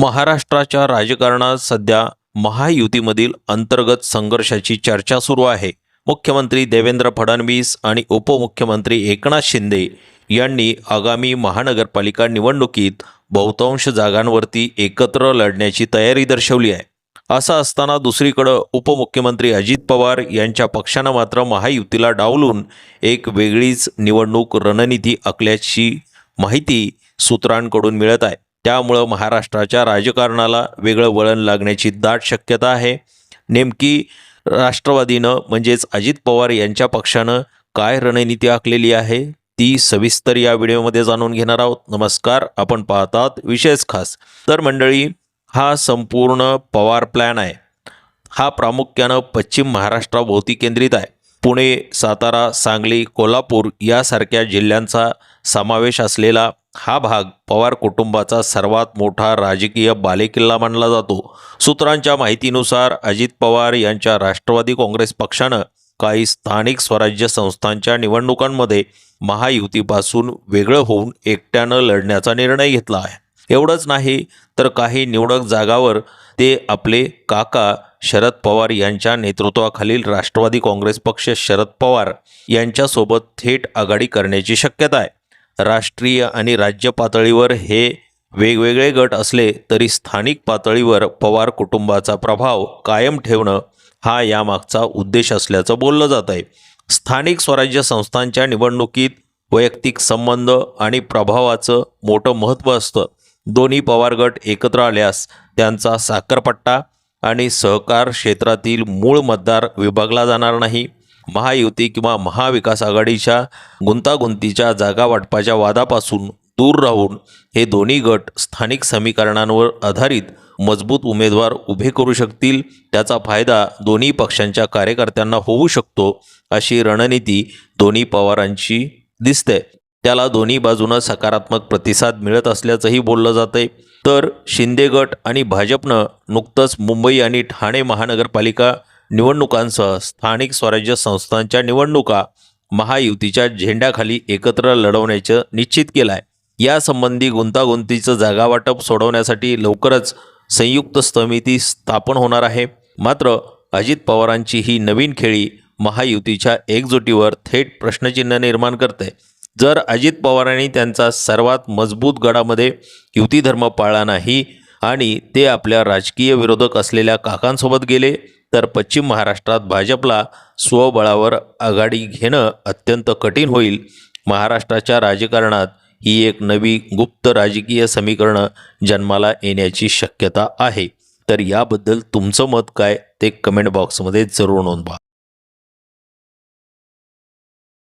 महाराष्ट्राच्या राजकारणात सध्या महायुतीमधील अंतर्गत संघर्षाची चर्चा सुरू आहे. मुख्यमंत्री देवेंद्र फडणवीस आणि उपमुख्यमंत्री एकनाथ शिंदे यांनी आगामी महानगरपालिका निवडणुकीत बहुतांश जागांवरती एकत्र लढण्याची तयारी दर्शवली आहे. असं असताना दुसरीकडं उपमुख्यमंत्री अजित पवार यांच्या पक्षानं मात्र महायुतीला डावलून एक वेगळीच निवडणूक रणनीती आखल्याची माहिती सूत्रांकडून मिळत आहे. त्यामुळं महाराष्ट्राच्या राजकारणाला वेगळं वळण लागण्याची दाट शक्यता आहे. नेमकी राष्ट्रवादीनं म्हणजेच अजित पवार यांच्या पक्षानं काय रणनीती आखलेली आहे ती सविस्तर या व्हिडिओमध्ये जाणून घेणार आहोत. नमस्कार आपण पाहतात विशेष खास. तर मंडळी हा संपूर्ण पवार प्लॅन आहे. हा प्रामुख्यानं पश्चिम महाराष्ट्राभोवती केंद्रित आहे. पुणे सातारा सांगली कोल्हापूर यासारख्या जिल्ह्यांचा समावेश असलेला हा भाग पवार कुटुंबाचा सर्वात मोठा राजकीय बालेकिल्ला मानला जातो. सूत्रांच्या माहितीनुसार अजित पवार यांच्या राष्ट्रवादी काँग्रेस पक्षानं काही स्थानिक स्वराज्य संस्थांच्या निवडणुकांमध्ये महायुतीपासून वेगळं होऊन एकट्यानं लढण्याचा निर्णय घेतला आहे. एवढंच नाही तर काही निवडक जागावर ते आपले काका शरद पवार यांच्या नेतृत्वाखालील राष्ट्रवादी काँग्रेस पक्ष शरद पवार यांच्यासोबत थेट आघाडी करण्याची शक्यता आहे. राष्ट्रीय आणि राज्य पातळीवर हे वेगवेगळे गट असले तरी स्थानिक पातळीवर पवार कुटुंबाचा प्रभाव कायम ठेवणं हा यामागचा उद्देश असल्याचं बोललं जात आहे. स्थानिक स्वराज्य संस्थांच्या निवडणुकीत वैयक्तिक संबंध आणि प्रभावाचं मोठं महत्त्व असतं. दोन्ही पवार गट एकत्र आल्यास त्यांचा साखरपट्टा आणि सहकार क्षेत्रातील मूळ मतदार विभागला जाणार नाही. महायुती किंवा महाविकास आघाडीच्या गुंतागुंतीच्या जागा वाटपाच्या वादापासून दूर राहून हे दोन्ही गट स्थानिक समीकरणांवर आधारित मजबूत उमेदवार उभे करू शकतील. त्याचा फायदा दोन्ही पक्षांच्या कार्यकर्त्यांना होऊ शकतो अशी रणनीती दोन्ही पवारांची दिसते. त्याला दोन्ही बाजूनं सकारात्मक प्रतिसाद मिळत असल्याचंही बोललं जातंय. तर शिंदे गट आणि भाजपनं नुकतंच मुंबई आणि ठाणे महानगरपालिका निवडणुकांसह स्थानिक स्वराज्य संस्थांच्या निवडणुका महायुतीच्या झेंड्याखाली एकत्र लढवण्याचं निश्चित केलं आहे यासंबंधी गुंतागुंतीचं जागावाटप सोडवण्यासाठी लवकरच संयुक्त समिती स्थापन होणार आहे. मात्र अजित पवारांची ही नवीन खेळी महायुतीच्या एकजुटीवर थेट प्रश्नचिन्ह निर्माण करते. जर अजित पवारांनी त्यांचा सर्वात मजबूत गडामध्ये युती धर्म पाळला नाही आणि ते आपल्या राजकीय विरोधक असलेल्या काकांसोबत गेले तर पश्चिम महाराष्ट्रात भाजपला स्वबळावर आघाडी घेणं अत्यंत कठीण होईल. महाराष्ट्राच्या राजकारणात ही एक नवी गुप्त राजकीय समीकरणं जन्माला येण्याची शक्यता आहे. तर याबद्दल तुमचं मत काय ते कमेंट बॉक्समध्ये जरूर नोंदवा.